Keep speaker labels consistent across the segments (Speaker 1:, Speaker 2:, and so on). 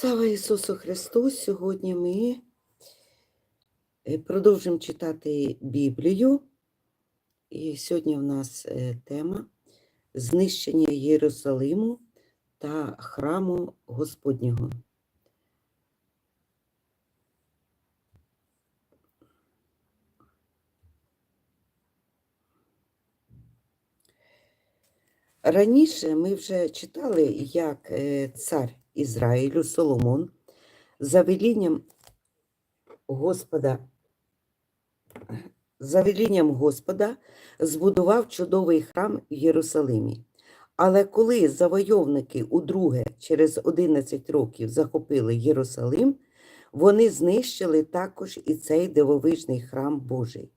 Speaker 1: Слава Ісусу Христу! Сьогодні ми е, продовжимо читати Біблію. І сьогодні в нас е, тема знищення Єрусалиму та храму Господнього. Раніше ми вже читали, як е, цар Ізраїлю Соломон за велінням Господа, за велінням Господа збудував чудовий храм в Єрусалимі. Але коли завойовники удруге через 11 років захопили Єрусалим, вони знищили також і цей дивовижний храм Божий.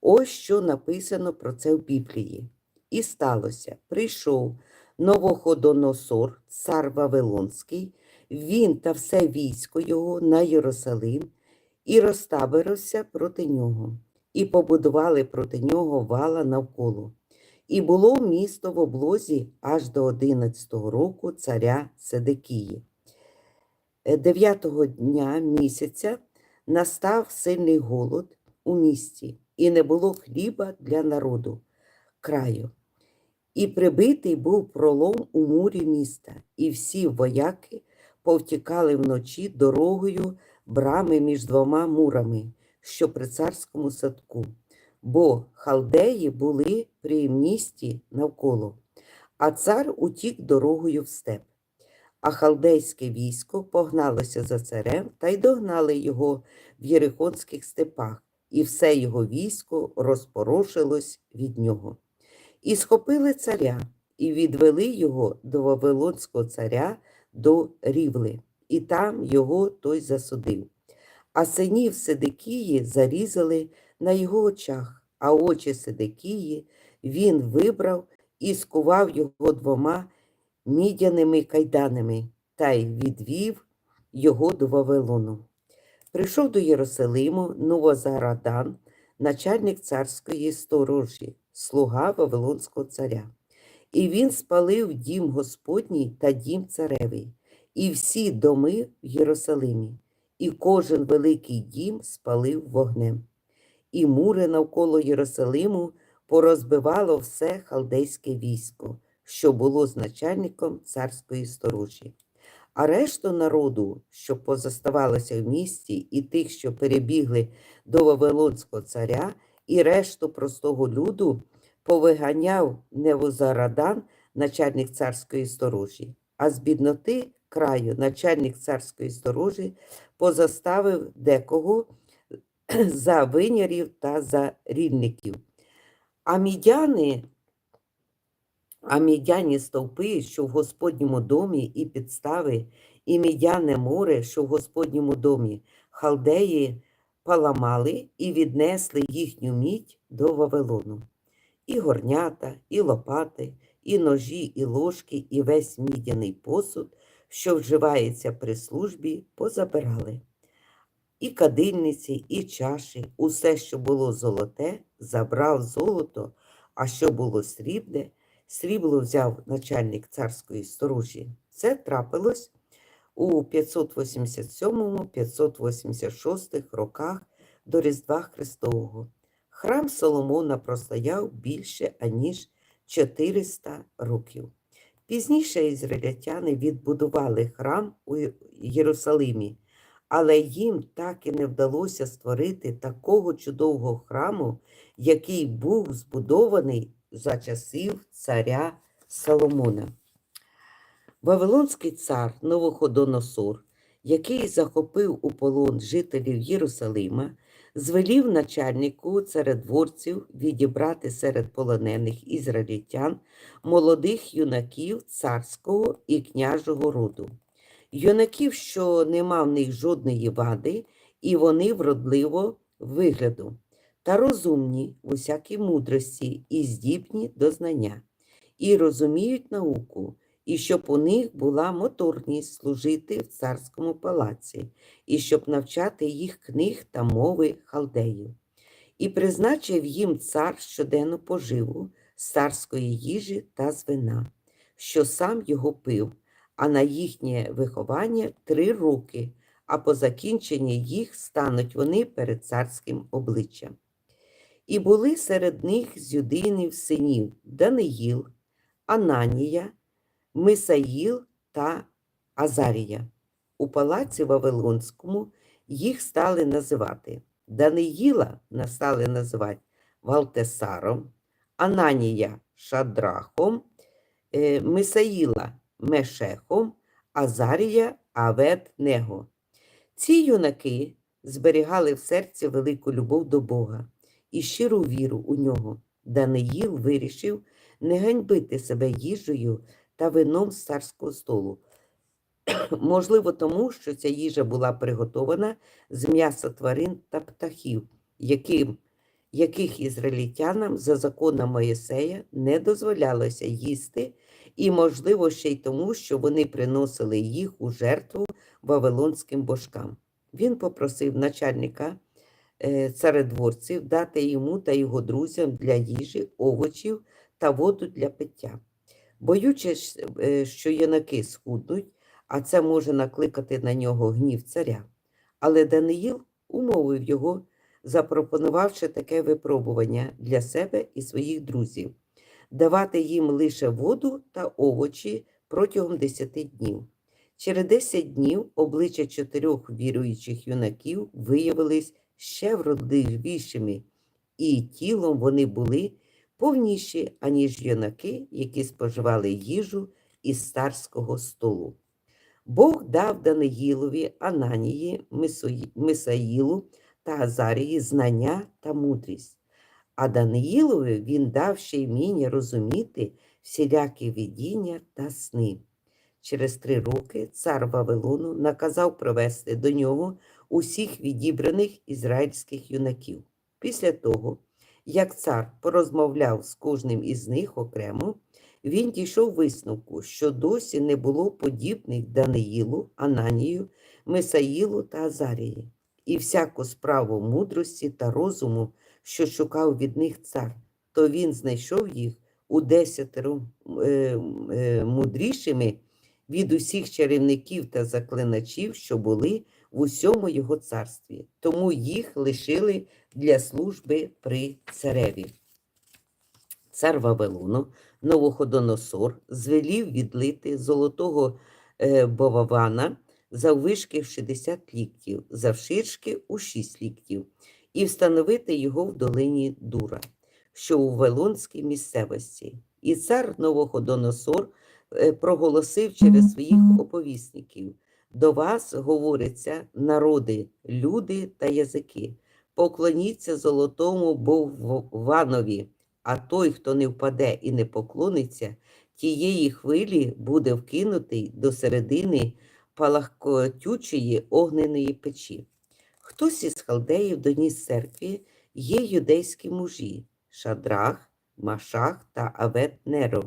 Speaker 1: Ось що написано про це в Біблії. І сталося, прийшов Новоходоносор, цар Вавилонський, він та все військо його на Єрусалим, і розтаборився проти нього, і побудували проти нього вала навколо. І було місто в облозі аж до 11-го року царя Седекії. Е, Дев'ятого дня місяця настав сильний голод у місті, і не було хліба для народу краю. І прибитий був пролом у мурі міста, і всі вояки повтікали вночі дорогою брами між двома мурами, що при царському садку, бо халдеї були при місті навколо, а цар утік дорогою в степ. А халдейське військо погналося за царем та й догнали його в Єрихонських степах, і все його військо розпорошилось від нього. І схопили царя, і відвели його до Вавилонського царя до Рівли, і там його той засудив. А синів Седекії зарізали на його очах, а очі Седекії він вибрав і скував його двома мідяними кайданами та й відвів його до Вавилону. Прийшов до Єрусалиму Новозарадан, начальник царської сторожі, слуга Вавилонського царя. І він спалив дім Господній та дім царевий, і всі доми в Єрусалимі, і кожен великий дім спалив вогнем. І мури навколо Єрусалиму порозбивало все халдейське військо, що було з начальником царської сторожі. А решту народу, що позаставалося в місті, і тих, що перебігли до Вавилонського царя, і решту простого люду повиганяв Невозарадан, начальник царської сторожі, а з бідноти краю начальник царської сторожі позаставив декого за винярів та за рільників. А мідяни, а мідяні стовпи, що в Господньому домі, і підстави, і мідяне море, що в Господньому домі, халдеї поламали і віднесли їхню мідь до Вавилону. І горнята, і лопати, і ножі, і ложки, і весь мідяний посуд, що вживається при службі, позабирали. І кадильниці, і чаші, усе, що було золоте, забрав золото, а що було срібне, срібло взяв начальник царської сторожі. Це трапилось у 587-586 роках до Різдва Христового. Храм Соломона простояв більше аніж 400 років. Пізніше ізраїльтяни відбудували храм у Єрусалимі, але їм так і не вдалося створити такого чудового храму, який був збудований за часів царя Соломона. Вавилонський цар Новоходоносор, який захопив у полон жителів Єрусалима, звелів начальнику царедворців відібрати серед полонених ізраїльтян молодих юнаків царського і княжого роду. Юнаків, що не мав в них жодної вади, і вони вродливо вигляду, та розумні в усякій мудрості і здібні до знання, і розуміють науку, і щоб у них була моторність служити в царському палаці, і щоб навчати їх книг та мови халдеїв. І призначив їм цар щоденну поживу з царської їжі та з вина, що сам його пив, а на їхнє виховання три роки, а по закінченні їх стануть вони перед царським обличчям. І були серед них з юдинів синів Даниїл, Ананія, Мисаїл та Азарія. У палаці Вавилонському їх стали називати Даниїла стали називати Валтесаром, Ананія Шадрахом, е, Мисаїла Мешехом, Азарія Авет-Него. Ці юнаки зберігали в серці велику любов до Бога і щиру віру у нього. Даниїл вирішив не ганьбити себе їжею та вином з царського столу. Можливо, тому що ця їжа була приготована з м'яса тварин та птахів, яким, яких ізраїльтянам за законом Моїсея не дозволялося їсти, і, можливо, ще й тому, що вони приносили їх у жертву вавилонським божкам. Він попросив начальника е, царедворців дати йому та його друзям для їжі овочів та воду для пиття. Боючись, е, що юнаки схуднуть, а це може накликати на нього гнів царя. Але Даниїл умовив його, запропонувавши таке випробування для себе і своїх друзів давати їм лише воду та овочі протягом 10 днів. Через 10 днів обличчя чотирьох віруючих юнаків виявились ще вродливішими, і тілом вони були повніші, аніж юнаки, які споживали їжу із царського столу. Бог дав Даниїлові, Ананії, Мисаїлу та Азарії знання та мудрість. А Даниїлові він дав ще й вміння розуміти всілякі видіння та сни. Через три роки цар Вавилону наказав привести до нього усіх відібраних ізраїльських юнаків. Після того, як цар порозмовляв з кожним із них окремо, він дійшов висновку, що досі не було подібних Даниїлу, Ананію, Месаїлу та Азарії, і всяку справу мудрості та розуму, що шукав від них цар, то він знайшов їх у десятеро е, е, мудрішими від усіх чарівників та заклиначів, що були в усьому його царстві, тому їх лишили для служби при цареві. Цар Вавилону Новоходоносор звелів відлити золотого е, бовавана заввишки в 60 ліктів, завширшки у 6 ліктів, і встановити його в долині Дура, що у Вавилонській місцевості. І цар Новоходоносор е, проголосив через своїх оповісників. До вас говориться народи, люди та язики. Поклоніться золотому Бовванові, а той, хто не впаде і не поклониться, тієї хвилі буде вкинутий до середини палахкотючої огненої печі. Хтось із халдеїв доніс церкві є юдейські мужі Шадрах, Машах та Авет-Неро.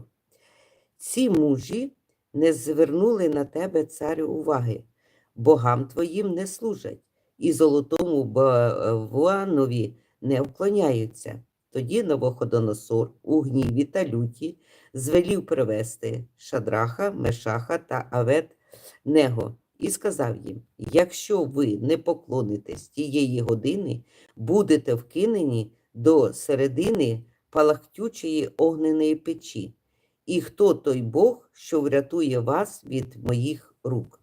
Speaker 1: Ці мужі не звернули на тебе, царю, уваги, богам твоїм не служать, і золотому Бавуанові не вклоняються. Тоді Новоходоносор у гніві та люті звелів привести Шадраха, Мешаха та Авет Него і сказав їм: якщо ви не поклонитесь тієї години, будете вкинені до середини палахтючої огненої печі. І хто той Бог, що врятує вас від моїх рук?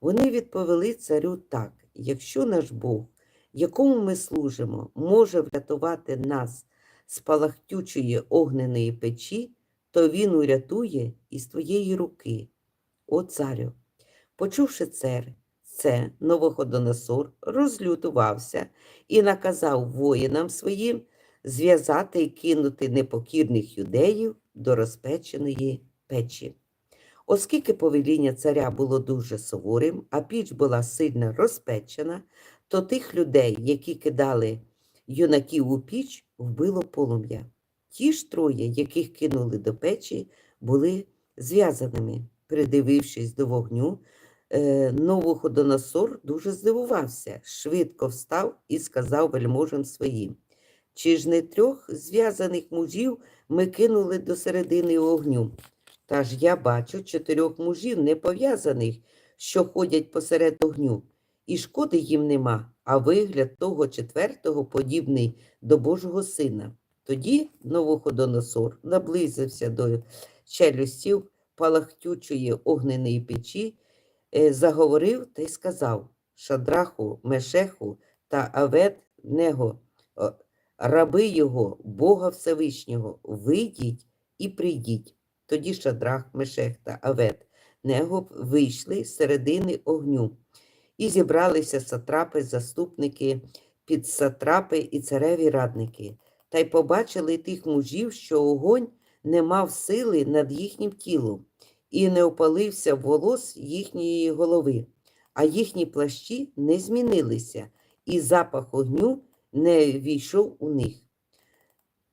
Speaker 1: Вони відповіли царю так: якщо наш Бог, якому ми служимо, може врятувати нас з палахтючої огненої печі, то він урятує із твоєї руки. О царю, почувши цар, це Новоходоносор розлютувався і наказав воїнам своїм зв'язати і кинути непокірних юдеїв до розпеченої печі. Оскільки повеління царя було дуже суворим, а піч була сильно розпечена, то тих людей, які кидали юнаків у піч, вбило полум'я. Ті ж троє, яких кинули до печі, були зв'язаними. Придивившись до вогню, е, Новоходоносор дуже здивувався, швидко встав і сказав вельможам своїм. Чи ж не трьох зв'язаних мужів ми кинули до середини огню? Та ж я бачу чотирьох мужів непов'язаних, що ходять посеред огню, і шкоди їм нема, а вигляд того четвертого подібний до Божого сина. Тоді Новоходоносор наблизився до челюстів палахтючої огненої печі, е, заговорив та й сказав Шадраху, Мешеху та Авед-Него, «О, раби його, Бога Всевишнього, вийдіть і прийдіть. Тоді Шадрах, Мешех та Авед Него вийшли з середини огню, і зібралися сатрапи, заступники, підсатрапи і цареві радники, та й побачили тих мужів, що огонь не мав сили над їхнім тілом, і не опалився волос їхньої голови, а їхні плащі не змінилися, і запах огню не війшов у них.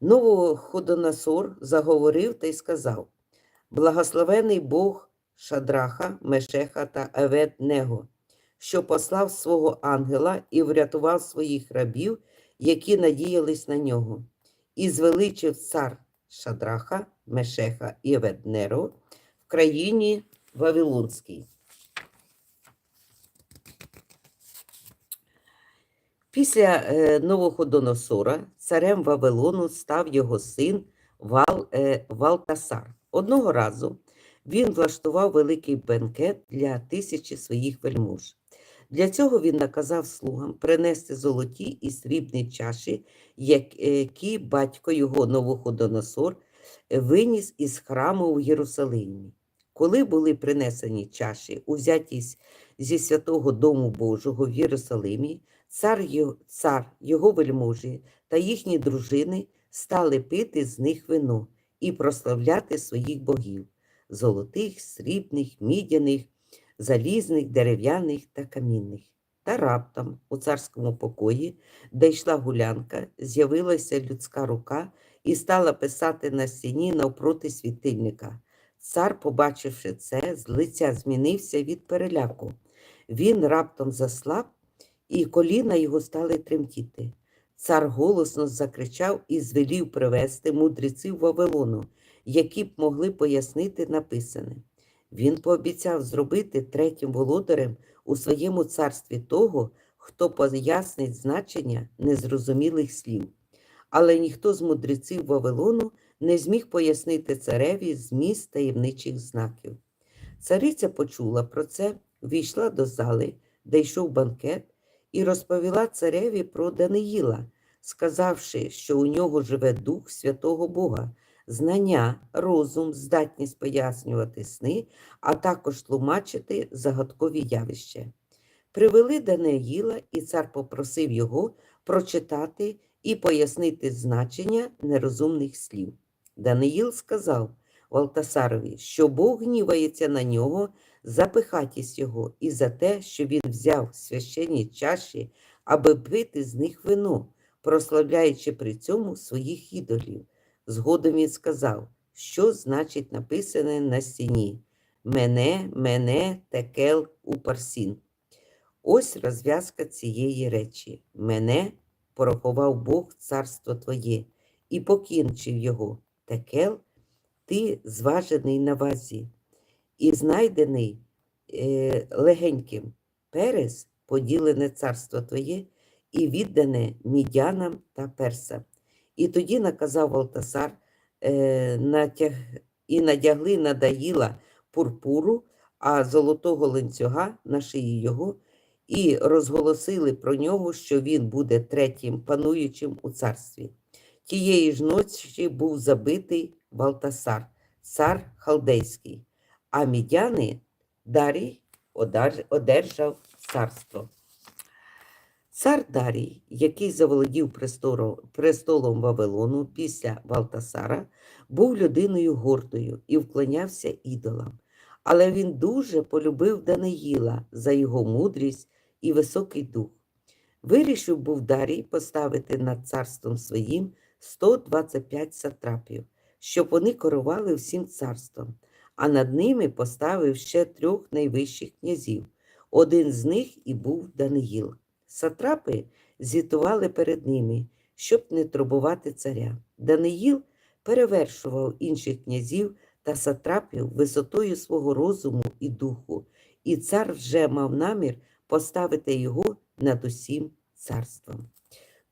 Speaker 1: Новоходоносор заговорив та й сказав: Благословений Бог Шадраха, Мешеха та Авед-Него, що послав свого ангела і врятував своїх рабів, які надіялись на нього, і звеличив цар Шадраха, Мешеха і Аведнеро в країні Вавилонській. Після е, Новоходоносора царем Вавилону став його син Вал, е, Валтасар. Одного разу він влаштував великий бенкет для тисячі своїх вельмож. Для цього він наказав слугам принести золоті і срібні чаші, які батько його Новоходоносор е, виніс із храму в Єрусалимі. Коли були принесені чаші, узяті зі святого дому Божого в Єрусалимі, цар, цар, його вельможі та їхні дружини стали пити з них вино і прославляти своїх богів золотих, срібних, мідяних, залізних, дерев'яних та камінних. Та раптом у царському покої, де йшла гулянка, з'явилася людська рука і стала писати на стіні навпроти світильника. Цар, побачивши це, з лиця змінився від переляку. Він раптом заслаб, і коліна його стали тремтіти. Цар голосно закричав і звелів привести мудреців Вавилону, які б могли пояснити написане. Він пообіцяв зробити третім володарем у своєму царстві того, хто пояснить значення незрозумілих слів. Але ніхто з мудреців Вавилону не зміг пояснити цареві зміст таємничих знаків. Цариця почула про це, війшла до зали, де йшов банкет, і розповіла цареві про Даниїла, сказавши, що у нього живе дух святого Бога, знання, розум, здатність пояснювати сни, а також тлумачити загадкові явища. Привели Даниїла, і цар попросив його прочитати і пояснити значення нерозумних слів. Даниїл сказав Валтасарові, що Бог гнівається на нього за пихатість його і за те, що він взяв священні чаші, аби пити з них вино, прославляючи при цьому своїх ідолів. Згодом він сказав, що значить написане на стіні Мене, мене, текел упарсін. Ось розв'язка цієї речі. Мене порахував Бог царство твоє і покінчив його. Текел, ти зважений на вазі і знайдений е, легеньким. Перес поділене царство твоє і віддане мідянам та персам. І тоді наказав Валтасар е, натяг, і надягли на Даїла пурпуру, а золотого ланцюга на шиї його, і розголосили про нього, що він буде третім пануючим у царстві. Тієї ж ночі був забитий Валтасар, цар Халдейський, а мідяни Дарій одержав царство. Цар Дарій, який заволодів престолом, престолом Вавилону після Валтасара, був людиною гордою і вклонявся ідолам. Але він дуже полюбив Даниїла за його мудрість і високий дух. Вирішив був Дарій поставити над царством своїм 125 сатрапів, щоб вони керували всім царством, а над ними поставив ще трьох найвищих князів. Один з них і був Даниїл. Сатрапи звітували перед ними, щоб не турбувати царя. Даниїл перевершував інших князів та сатрапів висотою свого розуму і духу, і цар вже мав намір поставити його над усім царством.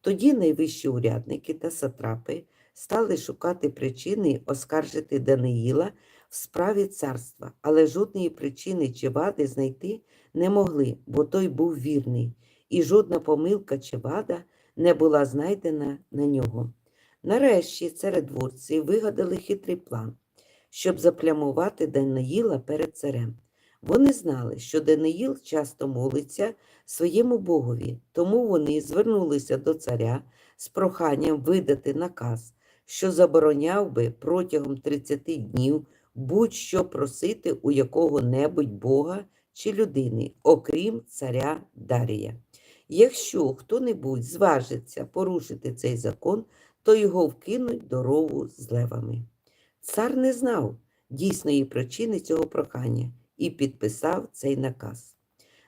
Speaker 1: Тоді найвищі урядники та сатрапи стали шукати причини оскаржити Даниїла в справі царства, але жодної причини чи вади знайти не могли, бо той був вірний, і жодна помилка чи вада не була знайдена на нього. Нарешті царедворці вигадали хитрий план, щоб заплямувати Даниїла перед царем. Вони знали, що Даниїл часто молиться своєму богові, тому вони звернулися до царя з проханням видати наказ, що забороняв би протягом 30 днів будь-що просити у якого-небудь бога чи людини, окрім царя Дарія. Якщо хто-небудь зважиться порушити цей закон, то його вкинуть до рову з левами. Цар не знав дійсної причини цього прохання і підписав цей наказ.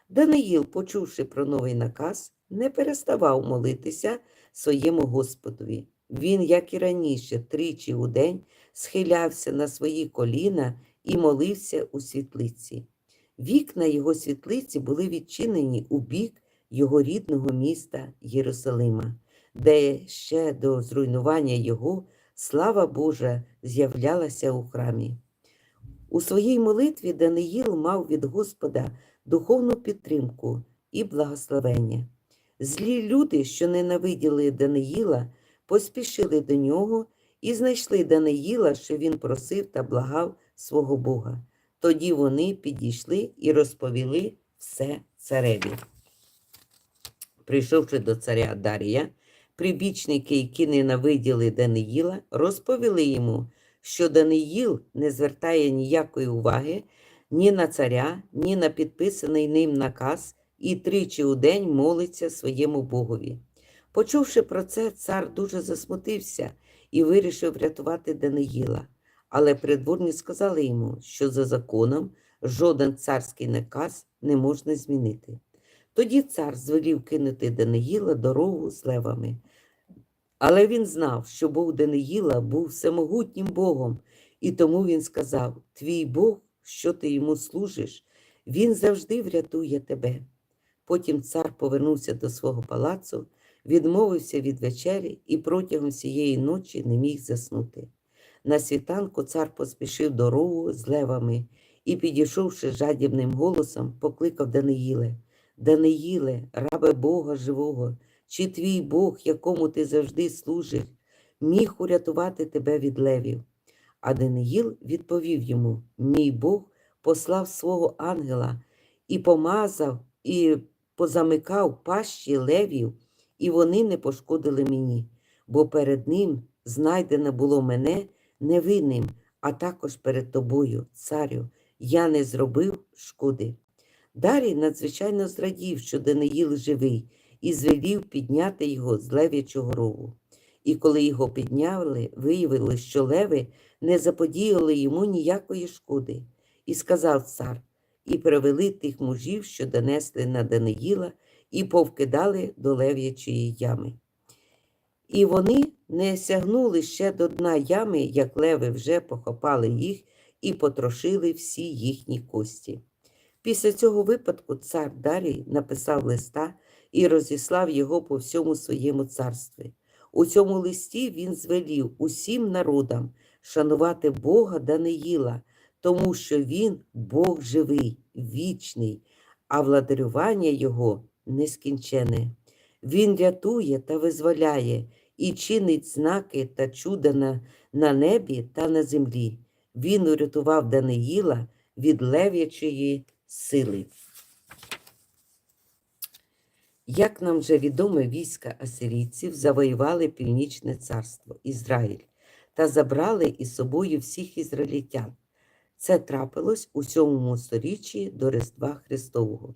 Speaker 1: Даниїл, почувши про новий наказ, не переставав молитися своєму Господові. Він, як і раніше, тричі у день схилявся на свої коліна і молився у світлиці. Вікна його світлиці були відчинені у бік його рідного міста Єрусалима, де ще до зруйнування його слава Божа з'являлася у храмі. У своїй молитві Даниїл мав від Господа духовну підтримку і благословення. Злі люди, що ненавиділи Даниїла, поспішили до нього і знайшли Даниїла, що він просив та благав свого Бога. Тоді вони підійшли і розповіли все цареві. Прийшовши до царя Дарія, прибічники, які ненавиділи Даниїла, розповіли йому, що Даниїл не звертає ніякої уваги ні на царя, ні на підписаний ним наказ і тричі у день молиться своєму богові. Почувши про це, цар дуже засмутився і вирішив врятувати Даниїла. Але придворні сказали йому, що за законом жоден царський наказ не можна змінити. Тоді цар звелів кинути Даниїла дорогу з левами. Але він знав, що Бог Даниїла був всемогутнім Богом, і тому він сказав: Твій Бог, що ти йому служиш, він завжди врятує тебе. Потім цар повернувся до свого палацу, відмовився від вечері і протягом всієї ночі не міг заснути. На світанку цар поспішив дорогу з левами і, підійшовши жадібним голосом, покликав Даниїле. Даниїле, рабе Бога живого, чи твій Бог, якому ти завжди служиш, міг урятувати тебе від левів? А Даниїл відповів йому: Мій Бог послав свого ангела і помазав, і позамикав пащі левів, і вони не пошкодили мені, бо перед ним знайдено було мене невинним, а також перед тобою, царю, я не зробив шкоди. Дарій надзвичайно зрадів, що Даниїл живий, і звелів підняти його з лев'ячого рову. І коли його підняли, виявилось, що леви не заподіяли йому ніякої шкоди. І сказав цар, і привели тих мужів, що донесли на Даниїла, і повкидали до лев'ячої ями. І вони не сягнули ще до дна ями, як леви вже похопали їх і потрошили всі їхні кості. Після цього випадку цар Дарій написав листа і розіслав його по всьому своєму царстві. У цьому листі він звелів усім народам шанувати Бога Даниїла, тому що він Бог живий, вічний, а владарювання Його нескінчене. Він рятує та визволяє і чинить знаки та чуда на, на небі та на землі. Він урятував Даниїла від лев'ячої сили. Як нам вже відомо, війська асирійців завоювали Північне царство Ізраїль та забрали із собою всіх ізраїльтян. Це трапилось у сьомому сторіччі до Різдва Христового.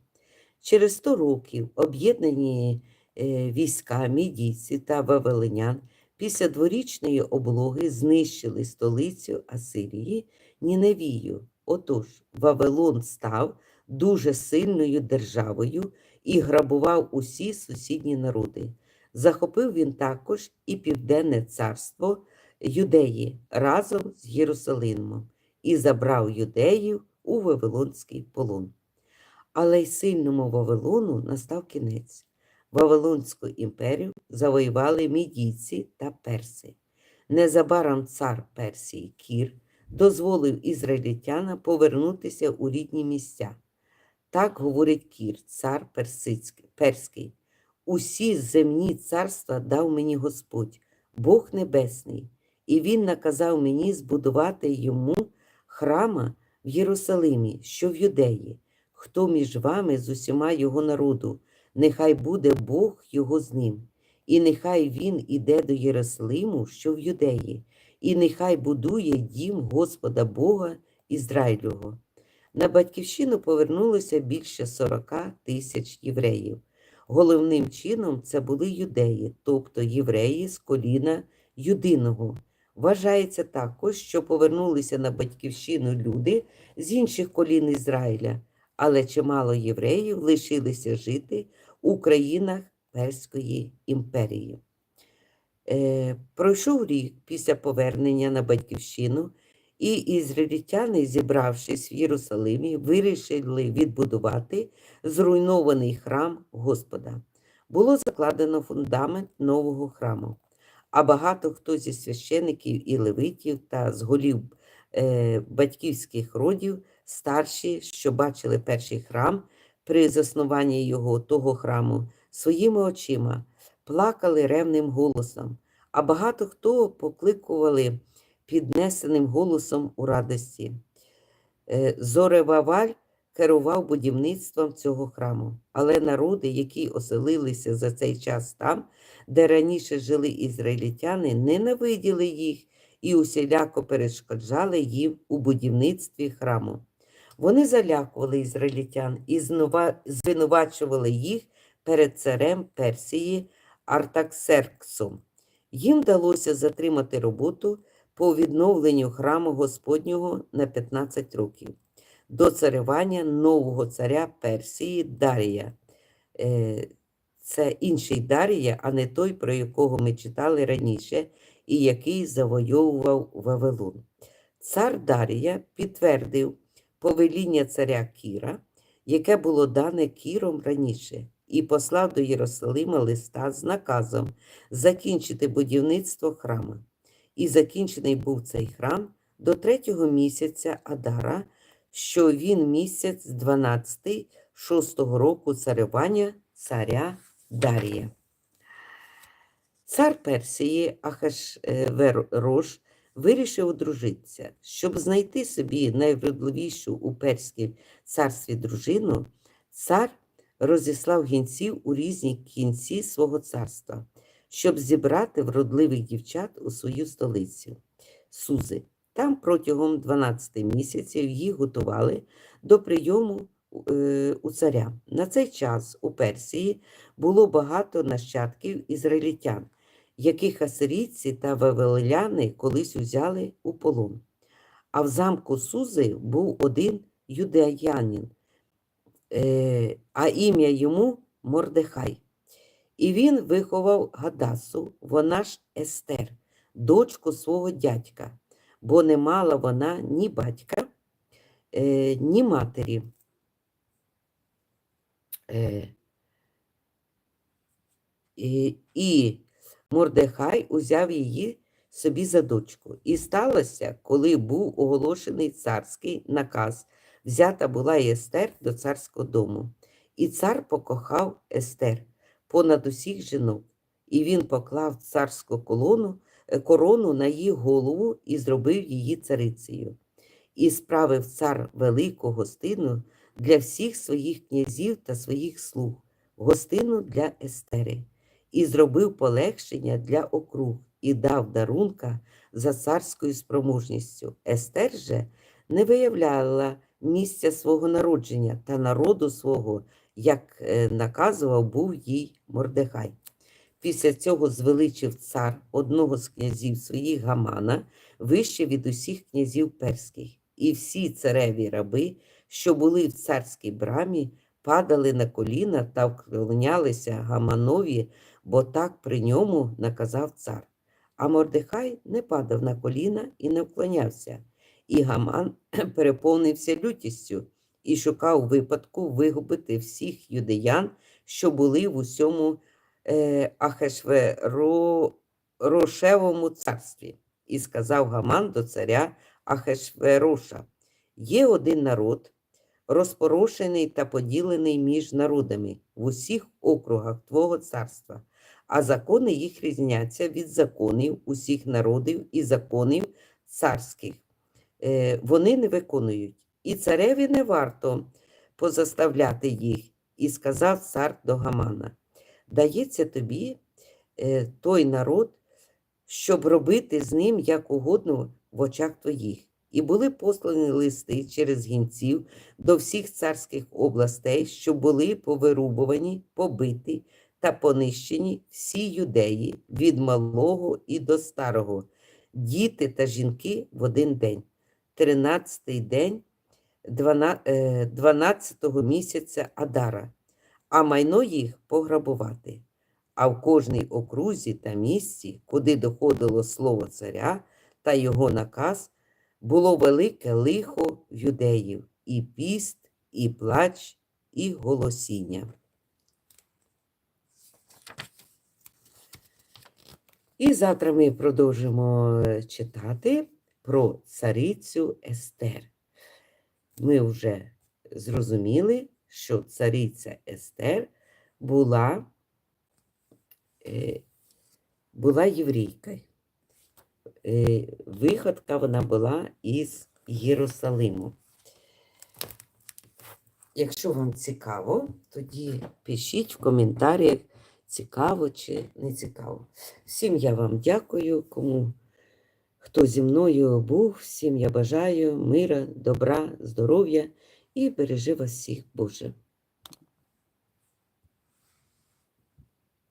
Speaker 1: Через 100 років об'єднані е, війська мідійці та вавилинян після дворічної облоги знищили столицю Асирії Ніневію. Отож, Вавилон став дуже сильною державою і грабував усі сусідні народи. Захопив він також і Південне царство Юдеї разом з Єрусалимом і забрав юдеїв у Вавилонський полон. Але й сильному Вавилону настав кінець. Вавилонську імперію завоювали мідійці та перси. Незабаром цар Персії Кір дозволив ізраїльтянам повернутися у рідні місця. Так говорить Кір, цар Перський. Усі земні царства дав мені Господь, Бог Небесний, і Він наказав мені збудувати йому храма в Єрусалимі, що в Юдеї. Хто між вами з усіма його народу, нехай буде Бог його з ним, і нехай він іде до Єрусалиму, що в Юдеї, і нехай будує дім Господа Бога Ізраїлього. На батьківщину повернулося більше 40 тисяч євреїв. Головним чином це були юдеї, тобто євреї з коліна юдиного. Вважається також, що повернулися на батьківщину люди з інших колін Ізраїля, але чимало євреїв лишилися жити у країнах Перської імперії. Е, пройшов рік після повернення на батьківщину, і ізраїльтяни, зібравшись в Єрусалимі, вирішили відбудувати зруйнований храм Господа. Було закладено фундамент нового храму. А багато хто зі священиків і левитів та з голів е, батьківських родів, старші, що бачили перший храм при заснуванні його того храму, своїми очима плакали ревним голосом, а багато хто покликували піднесеним голосом у радості. Е, Зореваваль керував будівництвом цього храму, але народи, які оселилися за цей час там, де раніше жили ізраїльтяни, ненавиділи їх і усіляко перешкоджали їм у будівництві храму. Вони залякували ізраїльтян і звинувачували їх перед царем Персії Артаксерксом. Їм вдалося затримати роботу по відновленню храму Господнього на 15 років до царювання нового царя Персії Дарія. Е, Це інший Дарія, а не той, про якого ми читали раніше, і який завойовував Вавилон. Цар Дарія підтвердив повеління царя Кіра, яке було дане Кіром раніше, і послав до Єрусалима листа з наказом закінчити будівництво храма. І закінчений був цей храм до третього місяця Адара, що він місяць 12 шостого року царювання царя Дарія. Цар Персії Ахашверош вирішив одружитися. Щоб знайти собі найвродливішу у перській царстві дружину, цар розіслав гінців у різні кінці свого царства, щоб зібрати вродливих дівчат у свою столицю Сузи. Там протягом 12 місяців їх готували до прийому е, у царя. На цей час у Персії було багато нащадків ізраїльтян, яких асирійці та вавилоняни колись узяли у полон. А в замку Сузи був один юдеянин, е, а ім'я йому Мордехай. І він виховав Гадасу, вона ж Естер, дочку свого дядька, бо не мала вона ні батька, е, ні матері. Е, і, Мордехай узяв її собі за дочку. І сталося, коли був оголошений царський наказ, взята була Естер до царського дому. І цар покохав Естер понад усіх жінок, і він поклав царську колону, е, корону на її голову і зробив її царицею. І справив цар велику гостину для всіх своїх князів та своїх слуг, гостину для Естери, і зробив полегшення для округ, і дав дарунка за царською спроможністю. Естер же не виявляла місця свого народження та народу свого, як е, наказував був їй Мордехай. Після цього звеличив цар одного з князів своїх Гамана вище від усіх князів перських, і всі цареві раби, що були в царській брамі, падали на коліна та вклонялися Гаманові, бо так при ньому наказав цар. А Мордехай не падав на коліна і не вклонявся. і Гаман переповнився лютістю і шукав випадку вигубити всіх юдеян, що були в усьому е, Ахешверошевому царстві. І сказав Гаман до царя Ахешвероша: Є один народ, розпорошений та поділений між народами в усіх округах Твого царства, а закони їх різняться від законів усіх народів і законів царських. Е, Вони не виконують, і цареві не варто позаставляти їх. І сказав цар до Гамана: Дається тобі е, той народ, щоб робити з ним як угодно в очах твоїх. І були послані листи через гінців до всіх царських областей, що були повирубувані, побиті та понищені всі юдеї від малого і до старого, діти та жінки в один день, тринадцятий день 12-го місяця Адара, а майно їх пограбувати. А в кожній окрузі та місці, куди доходило слово царя та його наказ, було велике лихо юдеїв, і піст, і плач, і голосіння. І завтра ми продовжимо е, читати про царицю Естер. Ми вже зрозуміли, що цариця Естер була, е, була єврейкою. Е, Виходка вона була із Єрусалиму. Якщо вам цікаво, тоді пишіть в коментарях, цікаво чи не цікаво. Всім я вам дякую, кому хто зі мною був, всім я бажаю мира, добра, здоров'я і бережи вас всіх, Боже.